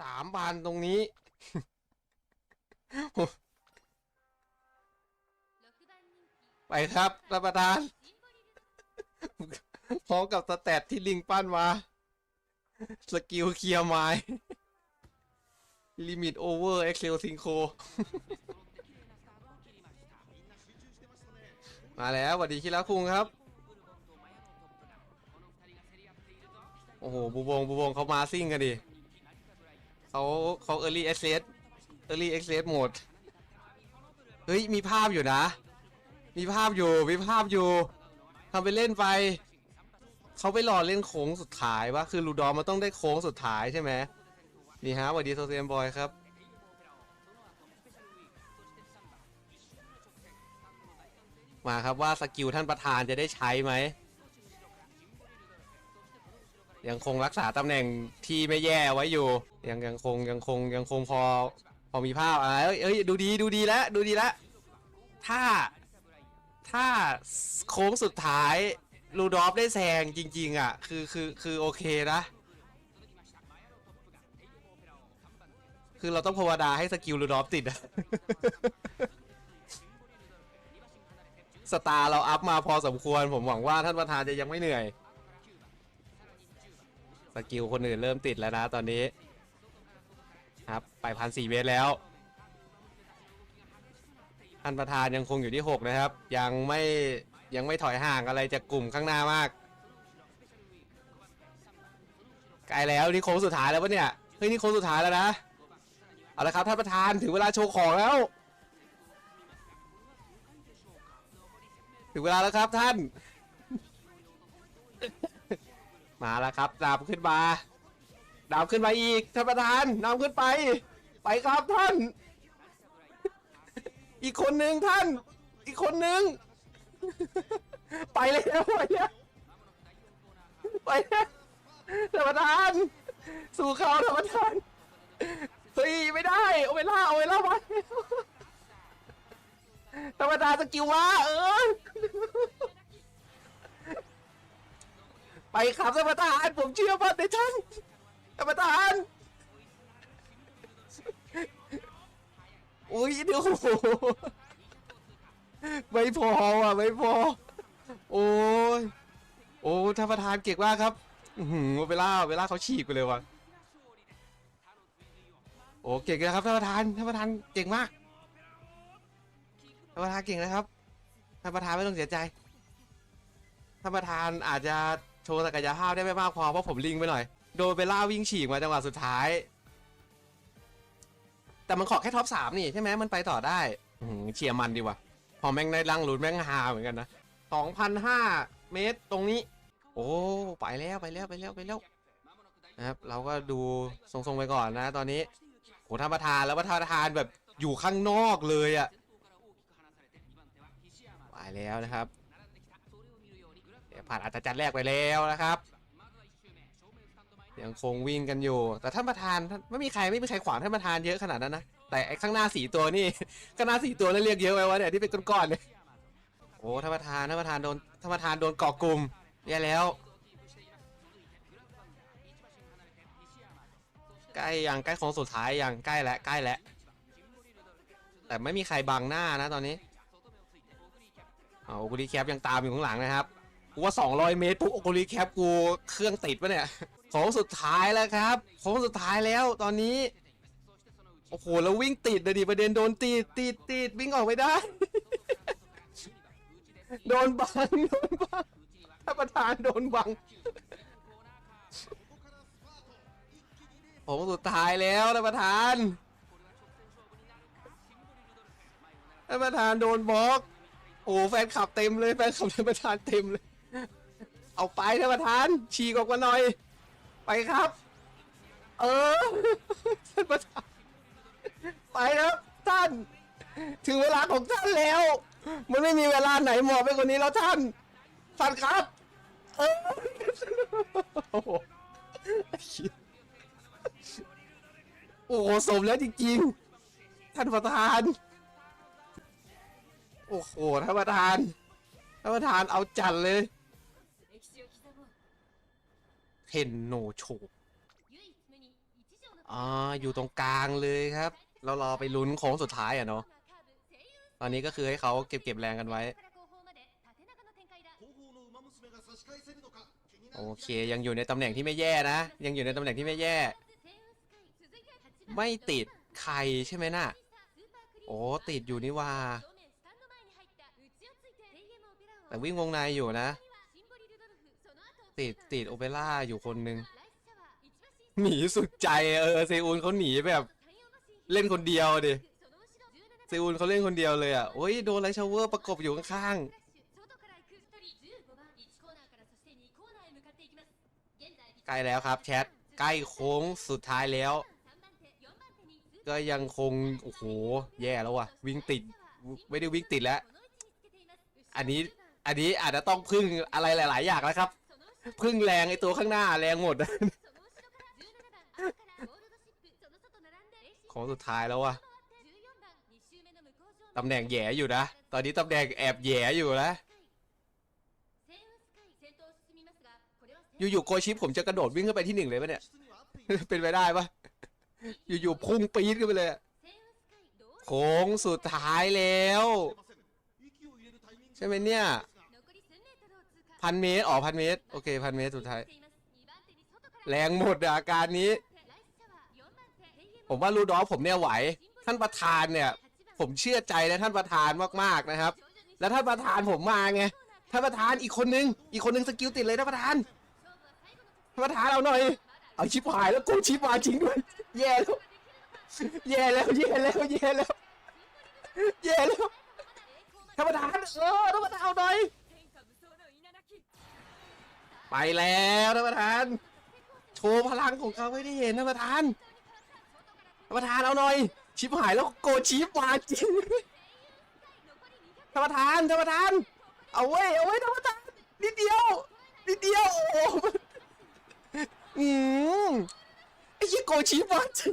สามพันตรงนี้ ไปครับท่านประธาน พร้อมกับสแตทที่ลิงปั้นมา สกิลเคลียร์ไม้ลิมิตโอเวอร์เอ็กเซลซิงโคมาแล้วสวัสดีคิระคุงครับ โอ้โห บูบงบูบงเขามาซิ่งกันดิ เขาเขาเอ r ร์ลี่เอ็กเซสเอ r ร์ลี่เอ็กเซสโหมด เฮ้ย มีภาพอยู่นะ มีภาพอยู่ มีภาพอยู่ทำไปเล่นไป เขาไปรอเล่นโค้งสุดท้ายวะคือลูดอมมันต้องได้โค้งสุดท้ายใช่ไหมนี่ฮะสวัสดีโซเซียมบอยครับมาครับว่าสกิลท่านประธานจะได้ใช้ไหม ยังคงรักษาตำแหน่งที่ไม่แย่ไว้อยู่ ยังยังคงยังคงยังคงพอพอมีภาพอะเอ้ยเอ้ยดูดีดูดีแล้วดูดีแล้วถ้าถ้าโค้งสุดท้ายลูดอฟได้แซงจริง ๆ อะ คือคือคือโอเคนะ คือเราต้องภาวนาให้สกิลลูดอฟติดอะสตาร์เราอัพมาพอสมควร ผมหวังว่าท่านประธานจะยังไม่เหนื่อย สกิลคนอื่นเริ่มติดแล้วนะตอนนี้ ครับ ไปพันสี่เมตรแล้วท่านประธานยังคงอยู่ที่ 6 นะครับ ยังไม่ยังไม่ถอยห่างอะไรจากกลุ่มข้างหน้ามากใกล้แล้วนี่โค้งสุดท้ายแล้วปะเนี่ยเฮ้ยนี่โค้งสุดท้ายแล้วนะเอาละครับท่านประธานถึงเวลาโชว์ของแล้ว ถึงเวลาแล้วครับท่าน มาแล้วครับดาบขึ้นมา ดาบขึ้นมาอีกท่านประธานนำขึ้นไป ไปครับท่าน อีกคนหนึ่งท่าน อีกคนหนึ่ง ไปเลยนะไปเลยไปเลยท่านประธาน สู่เขาท่านประธานเฮ้ยไม่ได้เอเวล่าเอเวลาไปท่านประธานสกิลว่าเออ ไปครับท่านประธานผมเชื่อมั่นในท่าน ท่านประธานอุ้ยเดี๋ยวโอ้โหไม่พออะไม่พอ โอ้ยโอ้ท่านประธานเก่งมากครับอือหือเวลาเวลาเขาฉีกไปเลยว่ะโอ้เก่งนะครับท่านประธานท่านประธานเก่งมากท่านประธานเก่งนะครับท่านประธานไม่ต้องเสียใจท่านประธานอาจจะโชว์ศักยภาพได้ไม่มากพอเพราะผมลิงไปหน่อย โดนเบลล่าวิ่งฉีกมาจังหวะสุดท้าย แต่มันขอแค่ท็อปสามนี่ใช่ไหมมันไปต่อได้อื้อหือเชียร์มันดีว่ะ พอแม่งได้ลังลุ้นแม่งฮาเหมือนกันนะสองพันห้าเมตรตรงนี้ โอ้ไปแล้วไปแล้วไปแล้วไปแล้วนะครับเราก็ดูทรงๆไปก่อนนะ ตอนนี้โหท่านประธานแล้วประธานแบบอยู่ข้างนอกเลยอะไปแล้วนะครับเดี๋ยวผ่านอัตจันทร์แรกไปแล้วนะครับ ยังคงวิ่งกันอยู่ แต่ท่านประธานไม่มีใครไม่มีใครขวางท่านประธานเยอะขนาดนั้นนะ แต่ไอ้ข้างหน้าสีตัวนี่ ข้างหน้าสีตัวนั่นเรียกเยอะไปวะเนี่ยที่เป็นก้อนๆเนี่ยโอ้ท่านประธานท่านประธานโดนท่านประธานโดนเกาะกลุ่มแย่แล้ว ใกล้ยังใกล้โค้งสุดท้ายยังใกล้แล้วใกล้แล้ว แต่ไม่มีใครบังหน้านะตอนนี้เอาโอกุลีแคปยังตามอยู่ข้างหลังนะครับ กูว่า 200 เมตรปุ๊บโอโกลีแคปกูเครื่องติดปะเนี่ย โค้งสุดท้ายแล้วครับโค้งสุดท้ายแล้วตอนนี้ โอ้โห แล้ววิ่งติดเลยดิประเด็นโดนติดติดติดวิ่งออกไม่ได้ โดนบังโดนบังท่านประธานโดนบังโค้งสุดท้ายแล้วท่านประธานท่านประธานโดนบล็อก โอ้แฟนคลับเต็มเลยแฟนคลับท่านประธานเต็มเลย เอาไปท่านประธานฉีกออกมาหน่อย ไปครับ เออท่านประธานไปครับท่านถึงเวลาของท่านแล้ว มันไม่มีเวลาไหนเหมาะไปกว่านี้แล้วท่าน ท่านครับ เออโอ้โหโอ้โหสมแล้วจริงๆ ท่านประธาน โอ้โหท่านประธานท่านประธานเอาจัดเลย เทนโนโชอ่าอยู่ตรงกลางเลยครับ เรารอไปลุ้นโค้งสุดท้ายอะเนาะตอนนี้ก็คือให้เขาเก็บเก็บแรงกันไว้ โอเคยังอยู่ในตำแหน่งที่ไม่แย่นะ ยังอยู่ในตำแหน่งที่ไม่แย่ ไม่ติดใครใช่ไหมน่ะ โอ้ติดอยู่นี่ว่า แต่วิ่งวงในอยู่นะ ติดติดโอเปร่าอยู่คนหนึ่งหนีสุดใจเออเซอุนเขาหนีแบบ เล่นคนเดียวดิเซอุนเขาเล่นคนเดียวเลยอะโอ้ยโดนไลท์ชาวเวอร์ประกบอยู่ข้างๆใกล้แล้วครับแชทใกล้โค้งสุดท้ายแล้ว ก็ยังคงโอ้โหแย่แล้วว่ะ วิ่งติดไม่ได้วิ่งติดแล้ว อันนี้อันนี้อาจจะต้องพึ่งอะไรหลาย ๆ อย่างแล้วครับ พึ่งแรงไอตัวข้างหน้าแรงหมด ของสุดท้ายแล้ววะตำแหน่งแย่อยู่นะ ตอนนี้ตำแหน่งแอบแย่อยู่นะ อยู่ๆโกชิปผมจะกระโดดวิ่งขึ้นไปที่หนึ่งเลยปะเนี่ย เป็นไปได้ปะอยู่ๆพุ่งปี๊ดขึ้นไปเลยโค้งสุดท้ายแล้ว ใช่ไหมเนี่ย พันเมตรอ๋อพันเมตร โอเคพันเมตรสุดท้าย แรงหมดอะอาการนี้ ผมว่ารูดอฟผมเนี่ยไหว ท่านประธานเนี่ย ผมเชื่อใจในท่านประธานมากๆนะครับ แล้วท่านประธานผมมาไง ท่านประธานอีกคนนึง อีกคนนึงสกิลติดเลยท่านประธาน ท่านประธานเอาหน่อย เอาชิบหายแล้วกูชิบมาจริงด้วย แย่แล้ว แย่แล้วแย่แล้วแย่แล้วแย่แล้ว ท่านประธานเออท่านประธานเอาหน่อย ไปแล้วท่านประธาน โชว์พลังของเขาให้ได้เห็นท่านประธานท่านประธานเอาหน่อย ชิบหายแล้วโกชิปมาจริงท่านประธานท่านประธาน เอาไว้เอาไว้ท่านประธานนิดเดียวนิดเดียวโอ้โหอืมไอ้ยี่โกชิปมาจริง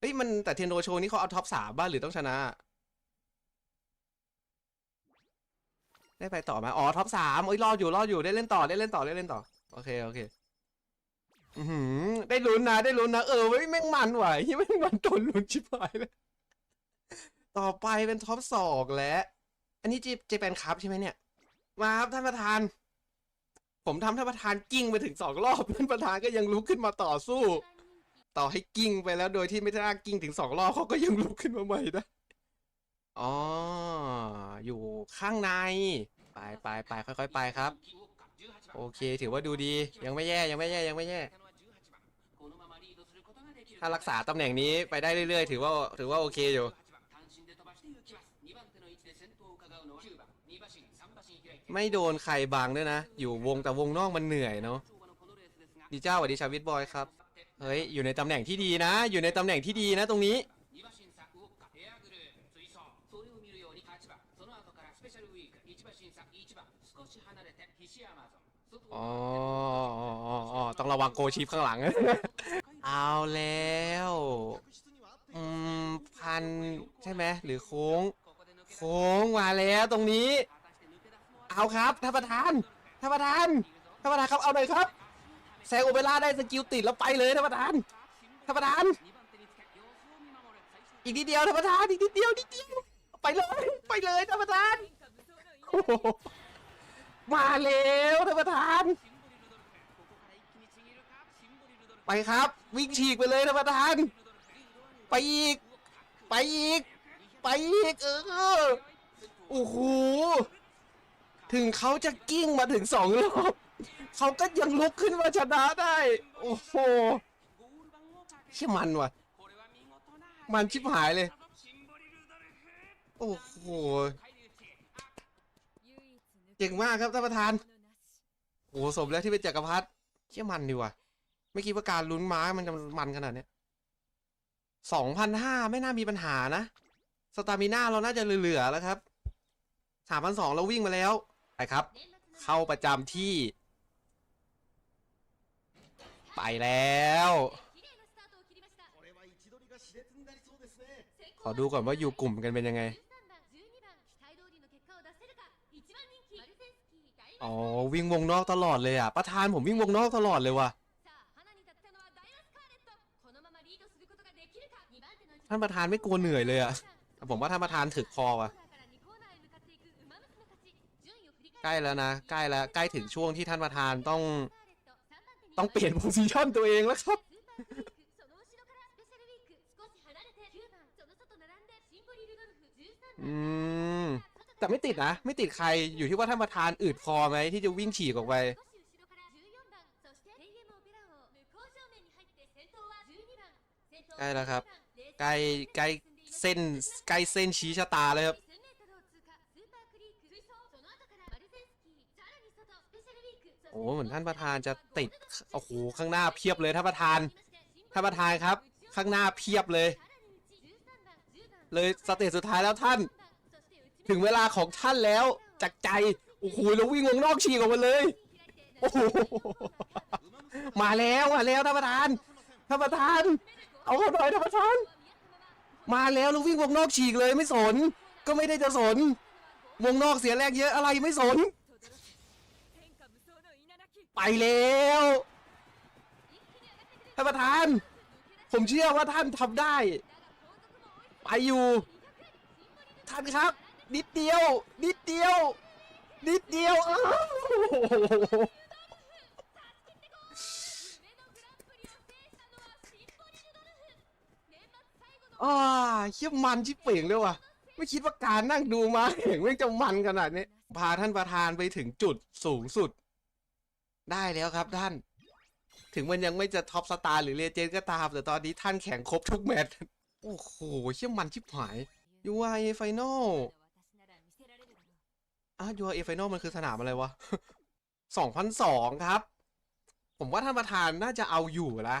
เฮ้ยมันแต่เทนโดโชว์นี่เขาเอาท็อปสามบ้านหรือต้องชนะ ได้ไปต่อไหมอ๋อท็อปสามโอ้ยรอดอยู่รอดอยู่ได้เล่นต่อได้เล่นต่อได้เล่นต่อโอเคโอเคอือหือได้ลุ้นนะได้ลุ้นนะเออเว้ยแม่งมันว่ะที่แม่งมันโดนลุ้นชิบหายเลยต่อไปเป็นท็อปสองแล้วอันนี้เจเจแปนคัพใช่ไหมเนี่ย มาครับท่านประธาน ผมทำท่านประธานกิ้งไปถึงสองรอบท่านประธานก็ยังลุกขึ้นมาต่อสู้ ต่อให้กิ้งไปแล้วโดยที่ไม่ได้กิ้งถึงสองรอบเขาก็ยังลุกขึ้นมาใหม่ได้ อ๋อ อยู่ข้างใน ไปไปไปค่อย ๆ ไปครับ โอเค ถือว่าดูดี ยังไม่แย่ยังไม่แย่ยังไม่แย่ ถ้ารักษาตำแหน่งนี้ไปได้เรื่อยๆ ถือว่าถือว่าโอเคอยู่ไม่โดนใครบังด้วยนะ อยู่วงแต่วงนอกมันเหนื่อยเนาะดีเจ้าสวัสดีชาวิทบอยครับ เฮ้ย อยู่ในตำแหน่งที่ดีนะ อยู่ในตำแหน่งที่ดีนะตรงนี้ อ๋ออ๋ออ๋ออ๋อต้องระวังโกชิปข้างหลัง เอาแล้ว อืม พันใช่ไหมหรือโค้ง โค้งมาแล้วตรงนี้ เอาครับท่านประธานท่านประธานท่านประธานครับเอาหน่อยครับแซงโอเปร่าได้สกิลติดแล้วไปเลยท่านประธานท่านประธาน อีกนิดเดียวท่านประธานอีกนิดเดียวนิดเดียวไปเลย ไปเลยท่านประธานโอ้โห มาแล้วท่านประธาน ไปครับ วิ่งฉีกไปเลยท่านประธาน ไปอีก ไปอีก ไปอีก เออโอ้โหถึงเขาจะกิ้งมาถึงสองรอบเขาก็ยังลุกขึ้นมาชนะได้ โอ้โหเชี่ยมันว่ะ มันชิบหายเลย โอ้โห เก่งมากครับท่านประธานโอ้โหสมแล้วที่เป็นจักรพรรดิเชี่ยมันดีว่ะไม่คิดว่าการลุ้นม้ามันจะมันขนาดเนี้ยสองพันห้าไม่น่ามีปัญหานะ สตามิน่าเราน่าจะเหลือๆแล้วครับสามพันสองเราวิ่งมาแล้วไปครับ เข้าประจำที่ ไปแล้ว ขอดูก่อนว่าอยู่กลุ่มกันเป็นยังไง อ๋อวิ่งวงนอกตลอดเลยอะประธานผมวิ่งวงนอกตลอดเลยว่ะท่านประธานไม่กลัวเหนื่อยเลยอะผมว่าท่านประธานถึกพอว่ะใกล้แล้วนะใกล้แล้วใกล้ถึงช่วงที่ท่านประธานต้อง ต้องเปลี่ยนโพซิชันตัวเองแล้วครับอืม แต่ไม่ติดนะ ไม่ติดใครอยู่ที่ว่าท่านประธานอืดพอไหมที่จะวิ่งฉีกออกไปใกล้แล้วครับใกล้ใกล้เส้นใกล้เส้นชี้ชะตาเลยครับโอ้เหมือนท่านประธานจะติดโอ้โหข้างหน้าเพียบเลยท่านประธานท่านประธานครับ ข้างหน้าเพียบเลย เลยสเตจสุดท้ายแล้วท่าน ถึงเวลาของท่านแล้วจากใจโอ้โหแล้ววิ่งวงนอกฉีกออกมาเลยโอ้โหมาแล้วมาแล้วท่านประธานท่านประธาน เอาเข้าหน่อยท่านประธาน มาแล้วแล้ววิ่งวงนอกฉีกเลยไม่สน ก็ไม่ได้จะสน วงนอกเสียแรงเยอะอะไรไม่สน ไปแล้วท่านประธาน ผมเชื่อว่าท่านทำได้ ไปอยู่ ท่านครับ นิดเดียว นิดเดียว นิดเดียวอ้าวอ้าเชี่ยมันชิบเป่งเลยว่ะ ไม่คิดว่าการนั่งดูมาเห็นแม่งจะมันขนาดนี้ พาท่านประธานไปถึงจุดสูงสุด ได้แล้วครับท่าน ถึงมันยังไม่จะท็อปสตาร์หรือเลเจนด์ก็ตาม แต่ตอนนี้ท่านแข่งครบทุกแมตช์ โอ้โหเชี่ยมันชิบหาย URA Final อะ URA Final มันคือสนามอะไรวะ2002ครับ ผมว่าท่านประธานน่าจะเอาอยู่นะ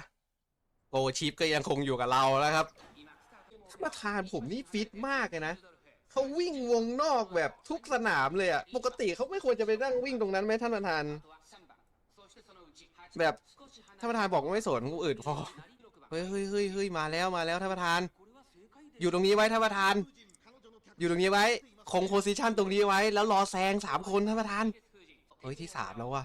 โกชิปก็ยังคงอยู่กับเราแล้วครับท่านประธานผมนี่ฟิตมากเลยนะเขาวิ่งวงนอกแบบทุกสนามเลยอะปกติเขาไม่ควรจะไปนั่งวิ่งตรงนั้นไหมท่านประธาน แบบท่านประธานบอกว่าไม่สนกูอื่นพอเฮ้ยเฮ้ยเฮ้ยเฮ้ยมาแล้วมาแล้วท่านประธาน อยู่ตรงนี้ไว้ท่านประธาน อยู่ตรงนี้ไว้ คงโพซิชันตรงนี้ไว้ แล้วรอแซงสามคนท่านประธาน เฮ้ยที่สามแล้ววะ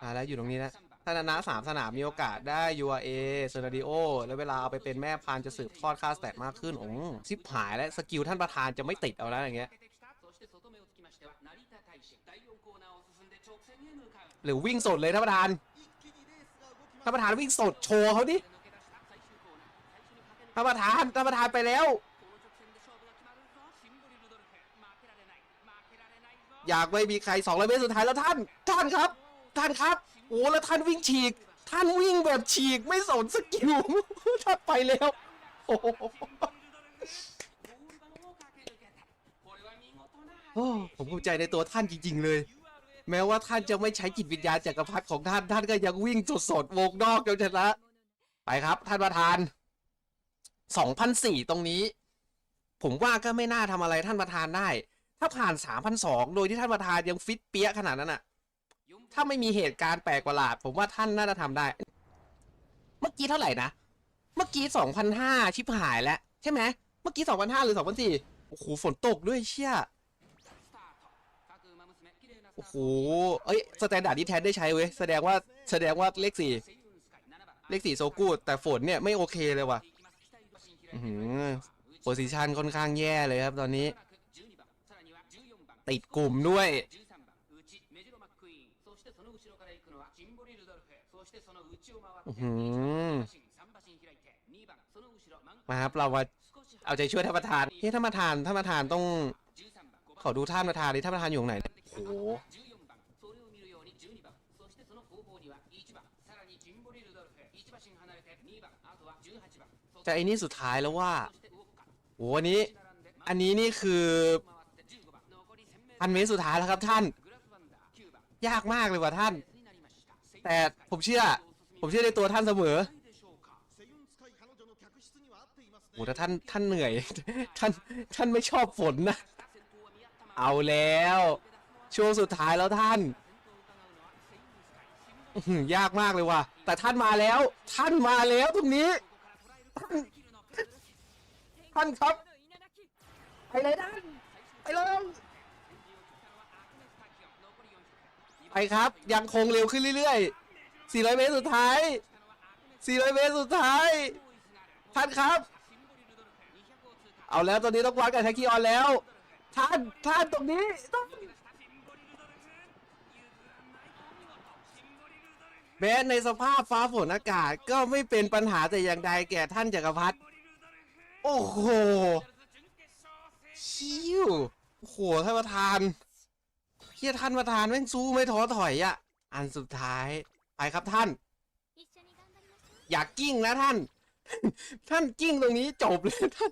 มาแล้วอยู่ตรงนี้แล้วถ้าชนะสามสนามมีโอกาสได้ URA เซอร์ดิโอแล้วเวลาเอาไปเป็นแม่พันจะสืบทอดค่าสแตทมากขึ้นโอ้ชิบหายแล้วสกิลท่านประธานจะไม่ติดเอาแล้วอย่างเงี้ยหรือวิ่งสดเลยท่านประธานท่านประธานวิ่งสดโชว์เขาดิท่านประธานท่านประธานไปแล้ว อยากไม่มีใครสองร้อยเมตรสุดท้ายแล้วท่าน ท่านครับ ท่านครับโอ้แล้วท่านวิ่งฉีก ท่านวิ่งแบบฉีกไม่สนสกิลท่านไปแล้วโอ้โอ้ผมภูมิใจในตัวท่านจริง ๆ เลย แม้ว่าท่านจะไม่ใช้จิตวิญญาณจักรพรรดิของท่าน ท่านก็ยังวิ่งสดสดวงนอกจนชนะ ไปครับ ท่านประธาน2,004ตรงนี้ ผมว่าก็ไม่น่าทำอะไรท่านประธานได้ ถ้าผ่าน3,002โดยที่ท่านประธานยังฟิตเปี้ยขนาดนั้นอะถ้าไม่มีเหตุการณ์แปลกประหลาด ผมว่าท่านน่าจะทำได้ เมื่อกี้เท่าไหร่นะ เมื่อกี้2,005ชิบหายแล้ว ใช่ไหม เมื่อกี้2,005หรือ2,004โอ้โหฝนตกด้วยเชี่ยโอ้โห เอ้ยสแตนดาร์ดที่แทนได้ใช้เว้ย แสดงว่าแสดงว่าเลขสี่เลขสี่โซกูดแต่ฝนเนี่ยไม่โอเคเลยว่ะอื้อหือโพซิชันค่อนข้างแย่เลยครับตอนนี้ ติดกลุ่มด้วยอื้อหือมาครับเรามาเอาใจช่วยท่านประธานเฮ้ยท่านประธานท่านประธานต้อง ขอดูท่านประธานดิท่านประธานอยู่ตรงไหนโอ้โหจะไอ้นี่สุดท้ายแล้วว่าโอ้อันนี้ อันนี้นี่คือ พันเมตรสุดท้ายแล้วครับท่าน ยากมากเลยว่ะท่าน แต่ผมเชื่อ ผมเชื่อในตัวท่านเสมอโอ้แต่ท่านท่านเหนื่อย ท่านท่านไม่ชอบฝนนะ เอาแล้ว ช่วงสุดท้ายแล้วท่าน ยากมากเลยว่ะ แต่ท่านมาแล้ว ท่านมาแล้วตรงนี้ ท่านท่านครับ ไปเลยท่านไปเลย ไปครับ ยังคงเร็วขึ้นเรื่อยๆ 400 เมตรสุดท้าย 400 เมตรสุดท้ายท่านครับ เอาแล้วตอนนี้ต้องวัดกับแท็กกี้ออนแล้ว ท่านท่านตรงนี้ต้องแม้ในสภาพฟ้าฝนอากาศก็ไม่เป็นปัญหาแต่อย่างใดแก่ท่านจักรพรรดิโอ้โหชิวโอ้โหท่านประธาน เฮียท่านประธานแม่งสู้ไม่ท้อถอยอะ อันสุดท้ายไปครับท่าน อยากกิ้งนะท่าน ท่านกิ้งตรงนี้จบเลยท่าน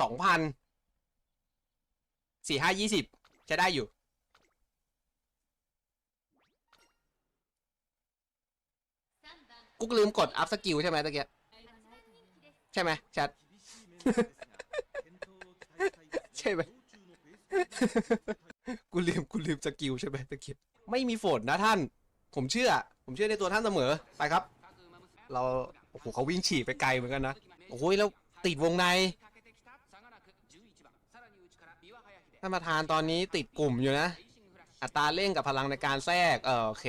สองพันสี่ห้ายี่สิบจะได้อยู่กุ๊กลืมกดอัพสกิลใช่ไหมตะเกียใช่ไหมชัด ใช่ไหม กูลืมกูลืมสกิลใช่ไหมตะเกียบไม่มีฝนนะท่าน ผมเชื่อ ผมเชื่อในตัวท่านเสมอไปครับ เราโอ้โหเขาวิ่งฉีกไปไกลเหมือนกันนะโอ้ยแล้วติดวงในท่านประธานตอนนี้ติดกลุ่มอยู่นะ อัตราเร่งกับพลังในการแทรกเออโอเค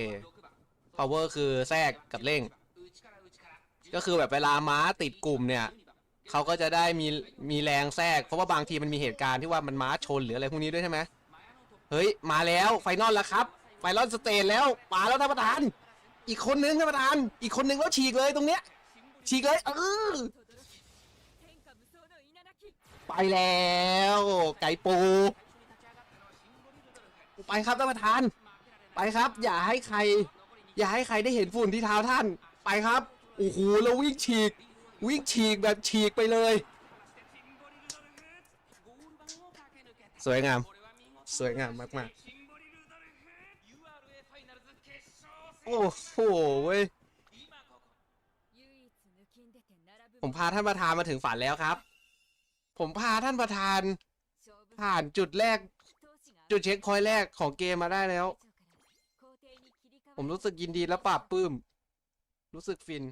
power คือแทรกกับเร่ง ก็คือแบบเวลาม้าติดกลุ่มเนี่ย เขาก็จะได้มีมีแรงแทรก เพราะว่าบางทีมันมีเหตุการณ์ที่ว่ามันม้าชนหรืออะไรพวกนี้ด้วยใช่ไหมเฮ้ย มาแล้วไฟนอลแล้วครับ ไฟนอลสเตจแล้วมาแล้วท่านประธาน อีกคนนึงท่านประธาน อีกคนนึงแล้วฉีกเลยตรงเนี้ย ฉีกเลยเออไปแล้ว ไก่ปู ไปครับท่านประธาน ไปครับ อย่าให้ใคร อย่าให้ใครได้เห็นฝุ่นที่เท้าท่าน ไปครับโอ้โหแล้ววิ่งฉีก วิ่งฉีกแบบฉีกไปเลย สวยงาม สวยงามมากๆ โอ้โหเว้ยผมพาท่านประธานมาถึงฝันแล้วครับ ผมพาท่านประธาน ผ่านจุดแรก จุดเช็คคอยต์แรกของเกมมาได้แล้ว ผมรู้สึกยินดีและปราบปลื้ม รู้สึกฟิน